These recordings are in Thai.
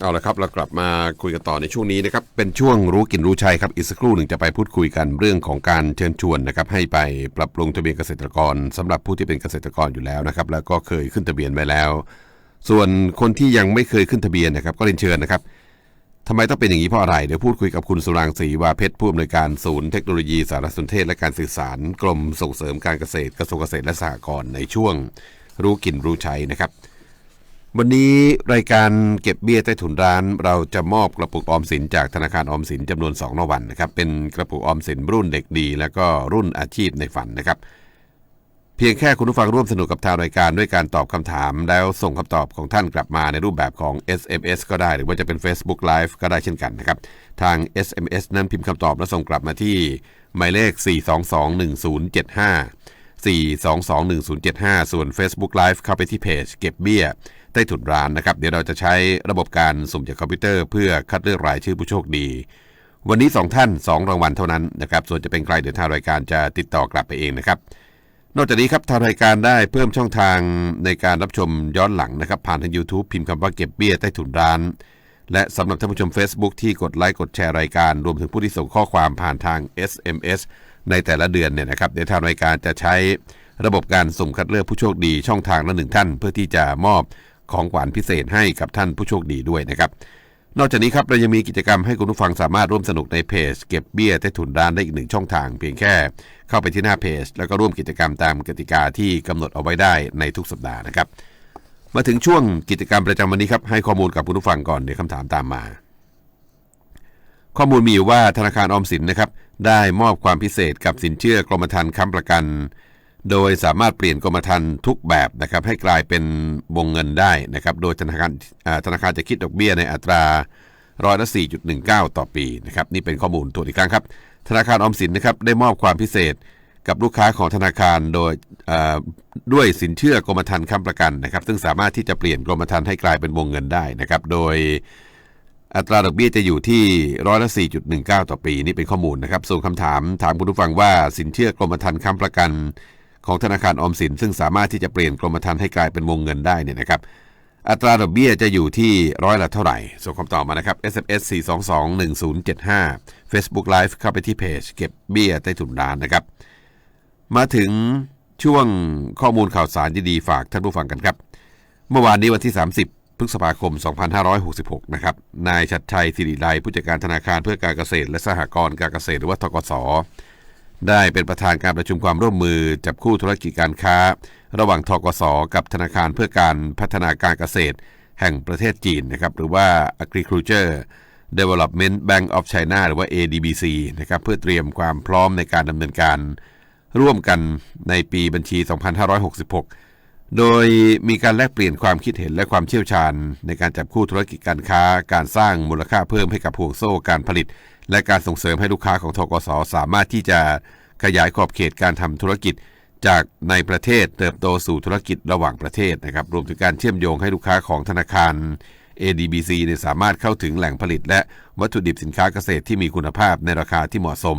เอาละครับเรากลับมาคุยกันต่อในช่วงนี้นะครับเป็นช่วงรู้กินรู้ใช้ครับอีกสักครู่หนึ่งจะไปพูดคุยกันเรื่องของการเชิญชวนนะครับให้ไปปรับปรุงทะเบียนเกษตรกรสำหรับผู้ที่เป็นเกษตรกรอยู่แล้วนะครับแล้วก็เคยขึ้นทะเบียนไว้แล้ว ส่วนคนที่ยังไม่เคยขึ้นทะเบียนนะครับก็เรียนเชิญนะครับทำไมต้องเป็นอย่างนี้เพราะอะไรเดี๋ยวพูดคุยกับคุณสุรางศรีวาเพชรผู้อำนวยการศูนย์เทคโนโลยีสารสนเทศและการสื่อสารกรมส่งเสริมการเกษตรกระทรวงเกษตรและสหกรณ์ในช่วง รู้กินรู้ใช้นะครับ วันนี้รายการเก็บเบี้ยใต้ถุนร้าน เราจะมอบกระปุกออมสินจากธนาคารออมสินจำนวน2รางวัลนะครับเป็นกระปุกออมสินรุ่นเด็กดี แล้วก็รุ่นอาชีพในฝันนะครับ เพียงแค่คุณผู้ฟังร่วมสนุกกับทางรายการด้วยการตอบคำถาม แล้วส่งคำตอบของท่านกลับมาในรูปแบบของ SMS ก็ได้หรือว่าจะเป็น Facebook Live ก็ได้เช่นกันนะครับทาง SMS นั้นพิมพ์คำตอบแล้วส่งกลับมาที่หมายเลข 4221075 4221075 ส่วน Facebook Live เข้าไปที่เพจเก็บเบี้ยใต้ถุนร้านนะครับ เดี๋ยวเราจะใช้ระบบการสุ่มจากคอมพิวเตอร์เพื่อคัดเลือกรายชื่อผู้โชคดี วันนี้ 2 ท่าน 2 รางวัลเท่านั้นนะครับ ส่วนจะเป็นใครเดี๋ยวทางรายการจะติดต่อกลับไปเองนะครับ นอกจากนี้ครับทางรายการได้เพิ่มช่องทางในการรับชมย้อนหลังนะครับ ผ่านทาง YouTube พิมพ์คำว่าเก็บเบี้ยใต้ถุนร้าน และสำหรับท่านผู้ชม Facebook ที่กดไลค์กดแชร์รายการ รวมถึงผู้ที่ส่งข้อความผ่านทาง SMS ในแต่ละเดือนเนี่ยนะครับเดี๋ยวทางรายการจะใช้ระบบการสุ่มคัดเลือกผู้โชคดีช่องทางละหนึ่งท่าน เพื่อที่จะมอบของขวัญพิเศษให้กับท่านผู้โชคดีด้วยนะครับ นอกจากนี้ครับเรายังมีกิจกรรมให้คุณผู้ฟังสามารถร่วมสนุกในเพจ เก็บเบี้ยใต้ถุนร้านได้อีกหนึ่งช่องทาง เพียงแค่เข้าไปที่หน้าเพจ แล้วก็ร่วมกิจกรรมตามกติกาที่กำหนดเอาไว้ได้ในทุกสัปดาห์นะครับ มาถึงช่วงกิจกรรมประจำวันนี้ครับให้ข้อมูลกับคุณผู้ฟังก่อนเดี๋ยวคำถามตามมา ข้อมูลมีอยู่ว่าธนาคารออมสินนะครับ ได้มอบความพิเศษกับสินเชื่อกรมธรรม์ค้ำประกัน โดยสามารถเปลี่ยนกรมธรรม์ทุกแบบนะครับให้กลายเป็นวงเงินได้นะครับ โดยธนาคารธนาคารจะคิดดอกเบี้ยในอัตราร้อยละ4.19 ต่อปีนะครับนี่เป็นข้อมูลตัวอีกครั้งครับ ธนาคารออมสินนะครับได้มอบความพิเศษกับลูกค้าของธนาคารโดยด้วยสินเชื่อกรมธรรม์ค้ำประกันนะครับ ซึ่งสามารถที่จะเปลี่ยนกรมธรรม์ให้กลายเป็นวงเงินได้นะครับ โดย อัตราดอกเบี้ยจะอยู่ที่ร้อยละ 4.19 ต่อปีนี่เป็นข้อมูลนะครับ ส่วนคำถามถามคุณผู้ฟังว่าสินเชื่อกรมธรรม์ค้ำประกัน ของธนาคารออมสิน ซึ่งสามารถที่จะเปลี่ยนกรมธรรม์ให้กลายเป็นวงเงินได้เนี่ยนะครับ อัตราดอกเบี้ยจะอยู่ที่ร้อยละเท่าไหร่ ส่งคำตอบมานะครับ SMS 4221075 Facebook Live เข้าไปที่เพจเก็บเบี้ยใต้ถุนร้านนะครับ มาถึงช่วงข้อมูลข่าวสารดีๆฝากท่านผู้ฟังกันครับ เมื่อวานนี้วันที่ 30 พฤษภาคม 2566 นะครับ นายชัดชัยสิริไลผู้จัดการธนาคารเพื่อการเกษตร และสหกรณ์การเกษตรหรือว่าทกส ได้เป็นประธานการประชุมความร่วมมือจับคู่ธุรกิจการค้า ระหว่างทกส กับธนาคารเพื่อการพัฒนาการเกษตร แห่งประเทศจีนนะครับหรือว่า Agriculture Development Bank of China หรือว่า ADBC นะครับเพื่อเตรียมความพร้อมในการดำเนินการ ร่วมกันในปีบัญชี 2566 โดยมีการแลกเปลี่ยนความคิดเห็นและความเชี่ยวชาญ ในการจับคู่ธุรกิจการค้า การสร้างมูลค่าเพิ่มให้กับห่วงโซ่การผลิต และการส่งเสริมให้ลูกค้าของทกสสามารถที่จะขยายขอบเขตการทำธุรกิจจากในประเทศเติบโตสู่ธุรกิจระหว่างประเทศนะครับรวมถึงการเชื่อมโยงให้ลูกค้าของธนาคาร ADBC เนี่ยสามารถเข้าถึงแหล่งผลิต และวัตถุดิบสินค้าเกษตรที่มีคุณภาพในราคาที่เหมาะสม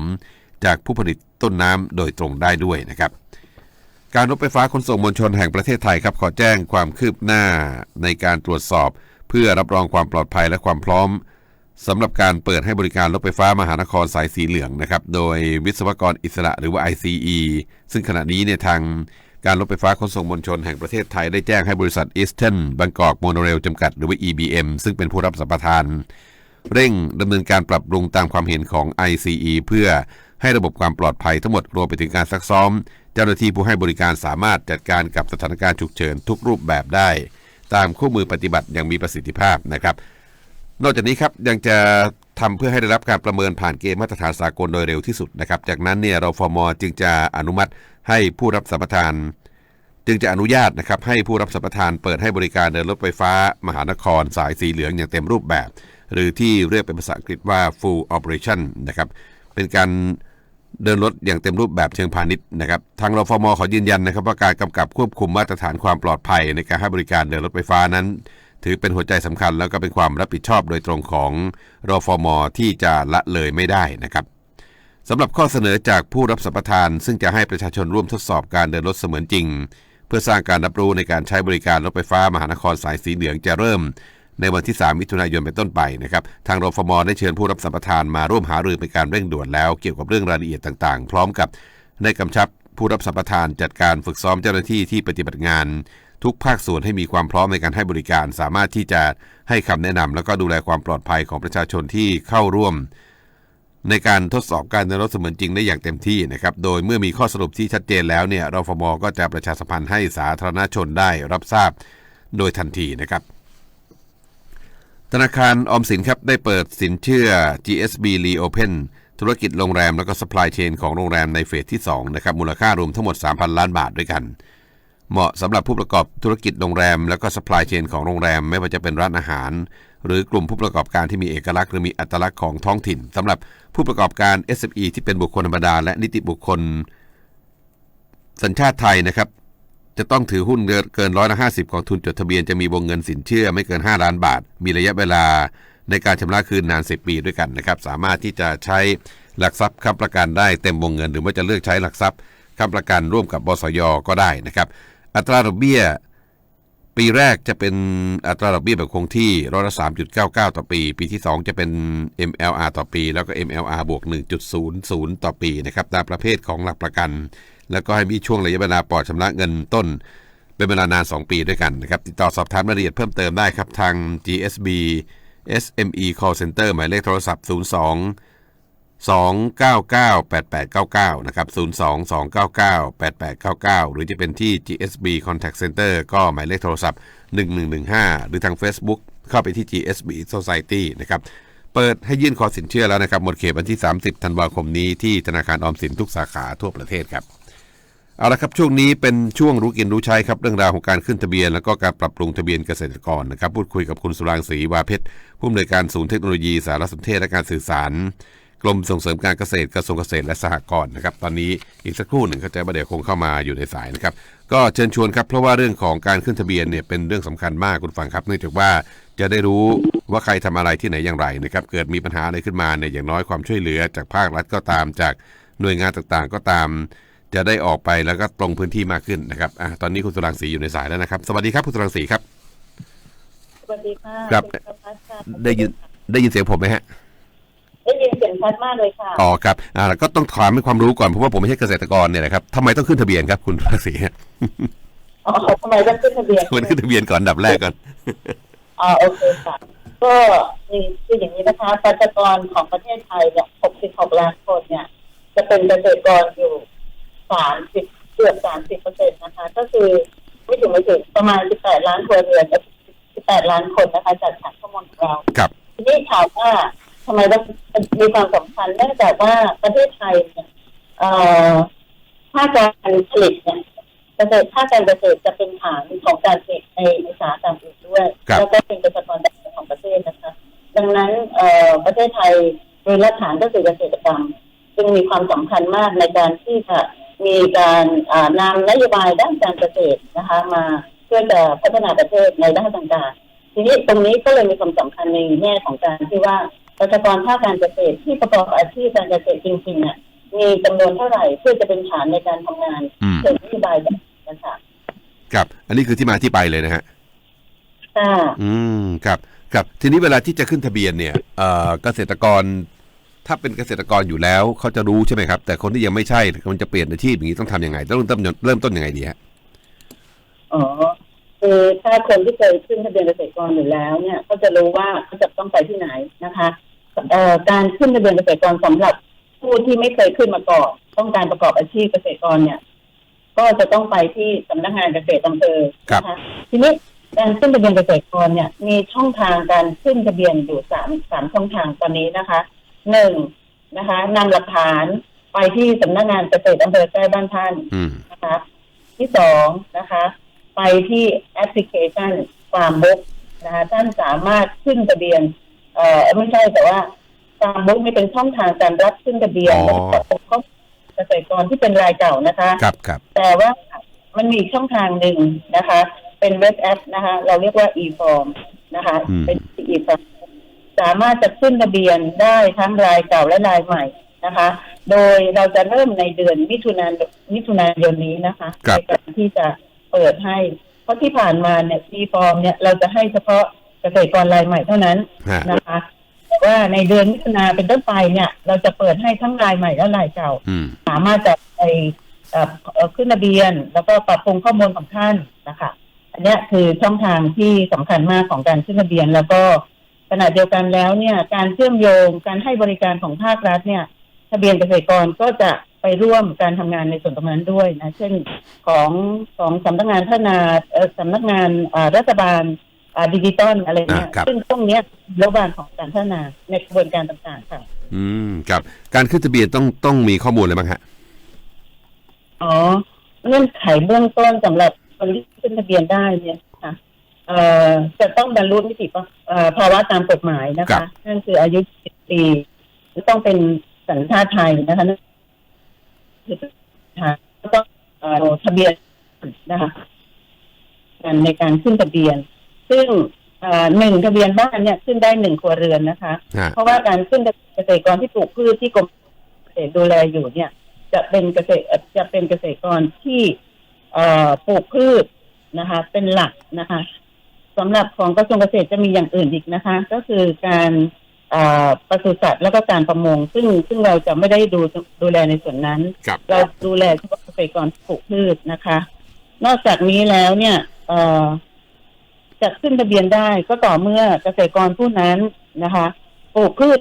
จากผู้ผลิตต้นน้ำโดยตรงได้ด้วยนะครับ การรถไฟฟ้าขนส่งมวลชนแห่งประเทศไทยครับขอแจ้งความคืบหน้าในการตรวจสอบ เพื่อรับรองความปลอดภัยและความพร้อมสำหรับการเปิดให้บริการรถไฟฟ้ามหานครสายสีเหลืองนะครับโดยวิศวกรอิสระหรือว่า ICE ซึ่งขณะนี้เนี่ยทางการรถไฟฟ้าขนส่งมวลชนแห่งประเทศไทยได้แจ้งให้บริษัท Eastern Bangkok Monorail จำกัดหรือว่า EBM ซึ่งเป็นผู้รับสัมปทาน เร่งดำเนินการปรับปรุงตามความเห็นของ ICE เพื่อให้ระบบความปลอดภัยทั้งหมดรวมไปถึงการซักซ้อม จ้าหน้าที่ผู้ให้บริการสามารถจัดการกับสถานการณ์ฉุกเฉินทุกรูปแบบได้ ตามคู่มือปฏิบัติอย่างมีประสิทธิภาพนะครับ นอกจากนี้ครับยังจะทำเพื่อให้ได้รับการประเมินผ่านเกณฑ์มาตรฐานสากลโดยเร็วที่สุดนะครับ จากนั้นเนี่ยเราฟอมจึงจะอนุมัติให้ผู้รับสัมปทาน จึงจะอนุญาตนะครับให้ผู้รับสัมปทานเปิดให้บริการเดินรถไฟฟ้า มหานคร สายสีเหลืองอย่างเต็มรูปแบบ หรือที่เรียกเป็นภาษาอังกฤษว่า full operation นะครับเป็นการ เดินรถอย่างเต็มรูปแบบเชิงพาณิชย์นะครับทางรฟมขอยืนยันนะครับว่าการกำกับควบคุมมาตรฐานความปลอดภัยในการให้บริการเดินรถไฟฟ้านั้น ถือเป็นหัวใจสำคัญ แล้วก็เป็นความรับผิดชอบโดยตรงของรฟมที่จะละเลยไม่ได้นะครับสำหรับข้อเสนอจากผู้รับสัมปทาน ซึ่งจะให้ประชาชนร่วมทดสอบการเดินรถเสมือนจริง เพื่อสร้างการรับรู้ในการใช้บริการรถไฟฟ้ามหานครสายสีเหลืองจะเริ่ม ในวันที่ 3 มิถุนายนเป็นต้นไปนะครับทางรฟมได้เชิญผู้รับสัมปทานมาร่วมหารือเป็นการเร่งด่วนแล้ว เกี่ยวกับเรื่องรายละเอียดต่างๆ พร้อมกับได้กำชับผู้รับสัมปทานจัดการฝึกซ้อมเจ้าหน้าที่ที่ปฏิบัติงาน ทุกภาคส่วนให้มีความพร้อมในการให้บริการ สามารถที่จะให้คำแนะนำแล้วก็ดูแลความปลอดภัยของประชาชนที่เข้าร่วม ในการทดสอบการเดินรถเสมือนจริงได้อย่างเต็มที่นะครับโดยเมื่อมีข้อสรุปที่ชัดเจนแล้วเนี่ยรฟมก็จะประชาสัมพันธ์ให้สาธารณชนได้รับทราบโดยทันทีนะครับ ธนาคารออมสินครับได้เปิดสินเชื่อ GSB Reopen ธุรกิจโรงแรมแล้วก็ supply chain ของโรงแรมในเฟสที่ 2 นะครับ มูลค่ารวมทั้งหมด 3,000 ล้านบาทด้วยกัน เหมาะสำหรับผู้ประกอบธุรกิจโรงแรม แล้วก็ supply chain ของโรงแรม ไม่ว่าจะเป็นร้านอาหาร หรือกลุ่มผู้ประกอบการที่มีเอกลักษณ์หรือมีอัตลักษณ์ของท้องถิ่นสำหรับผู้ประกอบการ SME ที่เป็นบุคคลธรรมดา และนิติบุคคล สัญชาติไทยนะครับ จะต้องถือหุ้นเกินร้อยละห้าสิบของทุนจดทะเบียนจะมีวงเงินสินเชื่อไม่เกิน 5 ล้านบาท มีระยะเวลาในการชำระคืนนาน 10 ปีด้วยกันนะครับ สามารถที่จะใช้หลักทรัพย์ค้ำประกันได้เต็มวงเงิน หรือว่าจะเลือกใช้หลักทรัพย์ค้ำประกันร่วมกับบสยก็ได้นะครับ อัตราดอกเบี้ย ปีแรกจะเป็นอัตราดอกเบี้ยแบบคงที่ร้อยละ3.99 ต่อปี ปีที่ 2 จะเป็น MLR ต่อปี แล้วก็ MLR บวก1.00 ต่อปีนะครับตามประเภทของหลักประกัน แล้วก็ให้มีช่วงระยะเวลาปลอดชำระเงินต้น เป็นเวลานาน 2 ปีด้วยกันนะครับ ติดต่อสอบถามรายละเอียดเพิ่มเติมได้ครับทาง GSB SME Call Center หมายเลขโทรศัพท์ 02 2998899 นะครับ 02-299-8899 หรือจะเป็นที่ GSB Contact Center ก็หมายเลขโทรศัพท์ 1115 หรือทาง Facebook เข้าไปที่ GSB Society นะครับเปิดให้ยื่นขอสินเชื่อแล้วนะครับ หมดเขตวันที่ 30 ธันวาคมนี้ที่ธนาคารออมสินทุกสาขาทั่วประเทศครับ เอาละครับช่วงนี้เป็นช่วงรู้กินรู้ใช้ครับเรื่องราวของการขึ้นทะเบียน แล้วก็การปรับปรุงทะเบียนเกษตรกรนะครับพูดคุยกับคุณสุรางศรีวาเพชรผู้อำนวยการศูนย์เทคโนโลยีสารสนเทศและการสื่อสาร กรมส่งเสริมการเกษตรกระทรวงเกษตรและสหกรณ์นะครับตอนนี้อีกสักครู่หนึ่งเขาใจะประเดี๋ยวคงเข้ามาอยู่ในสายนะครับก็เชิญชวนครับเพราะว่าเรื่องของการขึ้นทะเบียนเนี่ยเป็นเรื่องสำคัญมากคุณฟังครับ เนื่องจากว่าจะได้รู้ว่าใครทำอะไรที่ไหนอย่างไรนะครับเกิดมีปัญหาอะไรขึ้นมาเนี่ยอย่างน้อยความช่วยเหลือจากภาครัฐก็ตามจากหน่วยงานต่างๆ ก็ตาม จะได้ออกไปแล้วก็ตรงพื้นที่มากขึ้นนะครับอะตอนนี้คุณสุรังสีอยู่ในสายแล้วนะครับ สวัสดีครับคุณสุรังสีครับ สวัสดีค่ะครับคุณประพัฒน์ค่ะได้ยินได้ยินเสียงผมไหมฮะ ได้ยินเสียงชัดมากเลยค่ะ อ๋อครับอ่าแล้วก็ต้องถามให้ความรู้ก่อนเพราะว่าผมไม่ใช่เกษตรกรเนี่ยนะครับทำไมต้องขึ้นทะเบียนครับคุณสุรังสีฮะอ๋อทำไมต้องขึ้นทะเบียนควรขึ้นทะเบียนก่อนอันดับแรกก่อน อ๋อโอเคค่ะ ก็นี่คืออย่างนี้นะคะประชากรของประเทศไทยเนี่ย 66 ล้านคนเนี่ย จะเป็นเกษตรกรอยู่ 30เกือบ30เปอร์เซ็นต์นะคะ ก็คือไม่ถึงไม่ถึงประมาณ18ล้านครัวเรือนกับ18ล้านคนนะคะจากฐานข้อมูลของเราครับทีนี้ถามว่าทำไมต้องมีความสำคัญเนื่องจากว่าประเทศไทยเนี่ยเอ่อภาคการผลิตเนี่ยเกษตรภาคการเกษตรจะเป็นฐานของการผลิตในอุตสาหกรรมอื่นด้วยครับแล้วก็เป็นประชากรดังของประเทศนะคะ ดังนั้นเอ่อประเทศไทยโดยรากฐานก็คือเกษตรกรรมจึงมีความสำคัญมากในการที่จะ มีการอ่านำนโยบายด้านการเกษตรนะคะ มาเพื่อจะพัฒนาประเทศในด้านต่างๆ ทีนี้ตรงนี้ก็เลยมีความสำคัญในแง่ของการที่ว่าประชากรภาคการเกษตรที่ประกอบอาชีพการเกษตรจริงๆเนี่ยมีจำนวนเท่าไหร่เพื่อจะเป็นฐานในการทำงานอืมเชิงนโยบายนะคะครับ อันนี้คือที่มาที่ไปเลยนะฮะค่ะอืมครับครับทีนี้เวลาที่จะขึ้นทะเบียนเนี่ยเอ่อเกษตรกร ถ้าเป็นเกษตรกรอยู่แล้วเขาจะรู้ใช่ไหมครับ แต่คนที่ยังไม่ใช่มันจะเปลี่ยนอาชีพอย่างนี้ต้องทำยังไงต้องเริ่มต้นเริ่มต้นยังไงดีฮะอ๋อคือถ้าคนที่เคยขึ้นทะเบียนเกษตรกรอยู่แล้วเนี่ยก็จะรู้ว่าเขาจะต้องไปที่ไหนนะคะเอ่อการขึ้นทะเบียนเกษตรกรสำหรับผู้ที่ไม่เคยขึ้นมาก่อนต้องการประกอบอาชีพเกษตรกรเนี่ย ก็จะต้องไปที่สำนักงานเกษตรอำเภอครับนะคะทีนี้การขึ้นทะเบียนเกษตรกรเนี่ย มีช่องทางการขึ้นทะเบียนอยู่สามสามช่องทางตอนนี้นะคะ หนึ่งนะคะนำหลักฐานไปที่สำนักงานเกษตรอำเภอใกล้บ้านท่านอืม นะคะ ที่สองนะคะ ไปที่แอปพลิเคชันฟาร์มบุ๊กนะคะท่านสามารถขึ้นทะเบียน เอ่อไม่ใช่แต่ว่าฟาร์มบุ๊กนี่เป็นช่องทางการรับขึ้นทะเบียนอ๋อ และก็ข้อมูลเกษตรกรที่เป็นรายเก่านะคะ ครับครับ แต่ว่ามันมีอีกช่องทางหนึ่งนะคะ เป็นเว็บแอปนะคะ เราเรียกว่า e-form นะคะ อืม เป็น e-form สามารถจะขึ้นทะเบียนได้ทั้งรายเก่าและรายใหม่นะคะ โดยเราจะเริ่มในเดือนมิถุนายนมิถุนายนนี้นะคะครับในการที่จะเปิดให้ เพราะที่ผ่านมาเนี่ย e-form เนี่ยเราจะให้เฉพาะเกษตรกรรายใหม่เท่านั้นฮะนะคะแต่ว่าในเดือนมิถุนาเป็นต้นไปเนี่ย เราจะเปิดให้ทั้งรายใหม่และรายเก่าอืมสามารถจะไปเอ่อเอ่อขึ้นทะเบียน แล้วก็ปรับปรุงข้อมูลของท่านนะคะ อันเนี้ยคือช่องทางที่สำคัญมากของการขึ้นทะเบียนแล้วก็ ขณะเดียวกันแล้วเนี่ย การเชื่อมโยงการให้บริการของภาครัฐเนี่ย ทะเบียนเกษตรกรก็จะไปร่วมการทำงานในส่วนตรงนั้นด้วยนะ เช่นของของสำนักงานพัฒนาเอ่อสำนักงานอ่ารัฐบาลอ่าดิจิตอลอะไรเนี่ยอ่าครับซึ่งตรงเนี้ยรัฐบาลของการพัฒนาในกระบวนการต่างๆค่ะอืมครับการขึ้นทะเบียนต้องต้องมีข้อมูลอะไรบ้างฮะอ๋อเงื่อนไขเบื้องต้นสำหรับคนที่ขึ้นทะเบียนได้เนี่ยค่ะ เอ่อจะต้องบรรลุนิติเอ่อภาวะตามกฎหมายนะครัคะบนั่นคืออายุ10ปีต้องเป็นสัญชาติไทยนะคะนั่นคือต้องเอ่อทะเบียนนะคะการในการขึ้นทะเบียน ซึ่งเอ่อหนึ่งทะเบียนบ้านเนี่ยขึ้นได้หนึ่งครัวเรือนนะคะฮะเพราะว่าการขึ้นเกษตรกรที่ปลูกพืชที่กรมเกษตรดูแลอยู่เนี่ย จะเป็นเกษตรเอ่อจะเป็นเกษตรกรที่เอ่อปลูกพืชนะคะ เป็นหลักนะคะ สำหรับของกระทรวงเกษตรจะมีอย่างอื่นอีกนะคะ ก็คือการเอ่อปศุสัตว์แล้วก็การประมง ซึ่งซึ่งเราจะไม่ได้ดูดูแลในส่วนนั้นครับเราดูแลเฉพาะเกษตรกรที่ปลูกพืชนะคะ นอกจากนี้แล้วเนี่ยเอ่อจะขึ้นทะเบียนได้ก็ต่อเมื่อเกษตรกรผู้นั้นนะคะปลูกพืช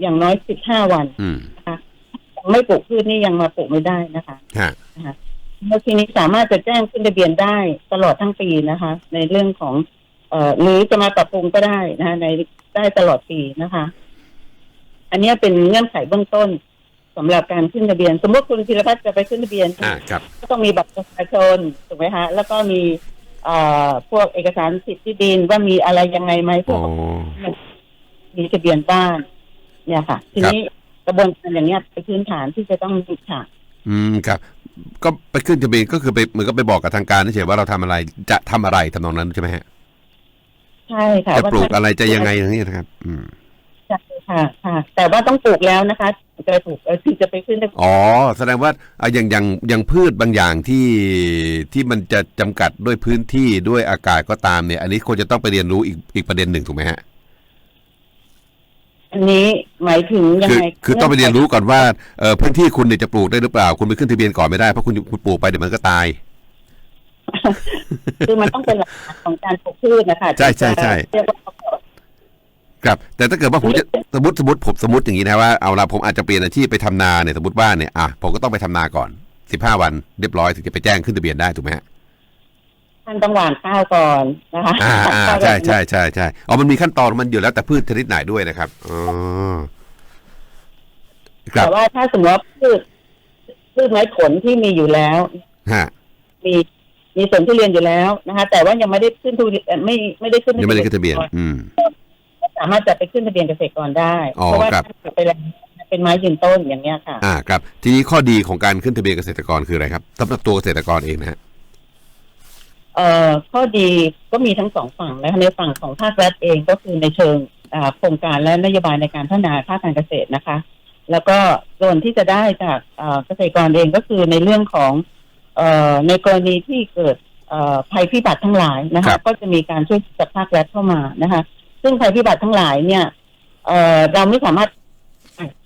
อย่างน้อย15วันอืมนะคะไม่ปลูกพืชนี่ยังมาปลูกไม่ได้นะคะฮะนะคะ แล้วทีนี้สามารถจะแจ้งขึ้นทะเบียนได้ตลอดทั้งปีนะคะ ในเรื่องของ เอ่อหรือจะมาปรับปรุงก็ได้นะคะในได้ตลอดปีนะคะ อันเนี้ยเป็นเงื่อนไขเบื้องต้นสำหรับการขึ้นทะเบียน สมมติคุณธีรพัฒน์จะไปขึ้นทะเบียนอ่าครับก็ต้องมีบัตรประชาชนถูกไหมคะแล้วก็มีเอ่อพวกเอกสารสิทธิดินว่ามีอะไรยังไงไหมพวอ๋กอมีทะเบียนบ้าน เนี่ยค่ะ ทีนี้กระบวนการอย่างเนี้ยเป็นพื้นฐานที่จะต้องมีค่ะ อืมครับ ก็ไปขึ้นทะเบียนก็คือไปเหมือนก็ไปบอกกับทางการเฉยๆว่าเราทำอะไรจะทำอะไรทำนองนั้นใช่ไหมฮะใช่ค่ะจะว่าปลูกถ้าอะไรจะยังไงอย่างนี้นะครับ อืมใช่ค่ะค่ะ แต่ว่าต้องปลูกแล้วนะคะถึงจะปลูกเออถึงจะไปขึ้นทะเบียน อ๋อแสดงว่าอะอย่างอย่างอย่างพืชบางอย่างที่ที่มันจะจำกัดด้วยพื้นที่ด้วยอากาศก็ตามเนี่ย อันนี้ควรจะต้องไปเรียนรู้อีกอีกประเด็นหนึ่งถูกไหมฮะ อันนี้หมายถึงยังคือไงคือต้องไปเรียนรู้ก่อนว่าเออพื้นที่คุณเนี่ยจะปลูกได้หรือเปล่า คุณไปขึ้นทะเบียนก่อนไม่ได้เพราะคุณคุณปลูกไปเดี๋ยวมันก็ตาย คือมันต้องเป็นหลักฐานของการปลูกพืชนะคะใช่ใช่ใช่ เรียกว่า ครับ แต่ถ้าเกิดว่าผมจะสมมติสมมติผมสมมติอย่างนี้นะว่าเอาละผมอาจจะเปลี่ยนอาชีพไปทำนาเนี่ยสมมติว่าเนี่ยอะผมก็ต้องไปทำนาก่อนสิบห้าวันเรียบร้อยถึงจะไปแจ้งขึ้นทะเบียนได้ถูกไหมฮะ ท่านต้องหว่านข้าวก่อนนะคะอ่าอ่าข้าวใช่ใช่ใช่ใช่อ๋อมันมีขั้นตอนของมันอยู่แล้วแต่พืชชนิดไหนด้วยนะครับอ๋อครับแต่ว่าถ้าสมมติว่าพืชพืชไม้ผลที่มีอยู่แล้วฮะมีมีสวนทุเรียนอยู่แล้วนะคะ แต่ว่ายังไม่ได้ขึ้นทุเรียนเอ่อไม่ไม่ได้ขึ้นยังไม่ได้ขึ้นทะเบียน อืมสามารถจะไปขึ้นทะเบียนเกษตรกรได้อ๋อเพราะว่าครับท่านไปแล้วเป็นไม้ยืนต้นอย่างเงี้ยค่ะ อ่าครับ ทีนี้ข้อดีของการขึ้นทะเบียนเกษตรกรคืออะไรครับสำหรับตัวเกษตรกรเองนะฮะ เอ่อข้อดีก็มีทั้งสองฝั่งนะคะในฝั่งของภาครัฐเองก็คือในเชิงอ่าโครงการและนโยบายในการพัฒนาภาคการเกษตรนะคะ แล้วก็ส่วนที่จะได้จากอ่าเกษตรกรเองก็คือในเรื่องของเอ่อในกรณีที่เกิดเอ่อภัยพิบัติทั้งหลายนะครัคะบก็จะมีการช่วยจากภาครัฐเข้ามานะคะ ซึ่งภัยพิบัติทั้งหลายเนี่ยเอ่อเราไม่สามารถ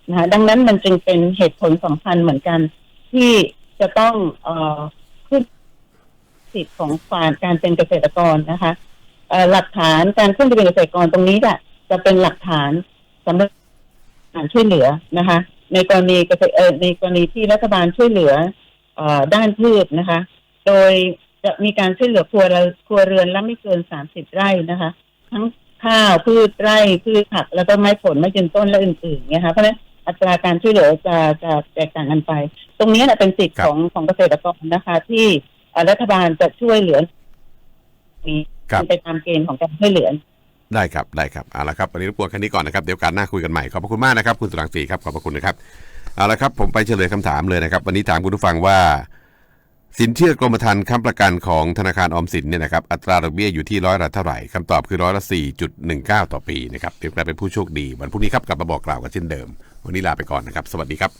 นะคะดังนั้นมันจึงเป็นเหตุผลสำคัญเหมือนกันที่จะต้องเอ่อขึ้น สิทธิ์ของฝ่ายการเป็นเกษตรกรนะคะหลักฐานการขึ้นทะเบียนเกษตรกรตรงนี้จะจะเป็นหลักฐานสำหรับการช่วยเหลือนะคะ ในกรณีเกษตรในกรณีที่รัฐบาลช่วยเหลืออด้านพืชนะคะ โดยจะมีการช่วยเหลือครัวเรือนครัวเรือนละไม่เกินสามสิบไร่นะคะ ทั้งข้าวพืชไร่พืชผัก แล้วก็ไม้ผลไม้ยืนต้นและอื่นๆเนี่ยค่ะเพราะฉะนั้นอัตราการช่วยเหลือจะจะแตกต่างกันไป ตรงนี้แหละเป็นสิทธิ์ของของเกษตรกรนะคะที่ รัฐบาลจะช่วยเหลือมีครับไปตามเกณฑ์ของการช่วยเหลือได้ครับได้ครับเอาละครับวันนี้รบกวนแค่นี้ก่อนนะครับเดี๋ยวการหน้าคุยกันใหม่ขอบพระคุณมากนะครับ คุณสุรังสีครับขอบพระคุณนะครับเอาละครับผมไปเฉลยคำถามเลยนะครับ วันนี้ถามคุณผู้ฟังว่า สินเชื่อกรมธรรม์ค้ำประกันของธนาคารออมสินเนี่ยนะครับอัตราดอกเบี้ยอยู่ที่ร้อยละเท่าไหร่คำตอบคือร้อยละสี่จุดหนึ่งเก้าต่อปีนะครับเดี๋ยวกลายเป็นผู้โชคดี วันพรุ่งนี้ครับกลับมาบอกกล่าวกันเช่นเดิม วันนี้ลาไปก่อนนะครับ สวัสดีครับ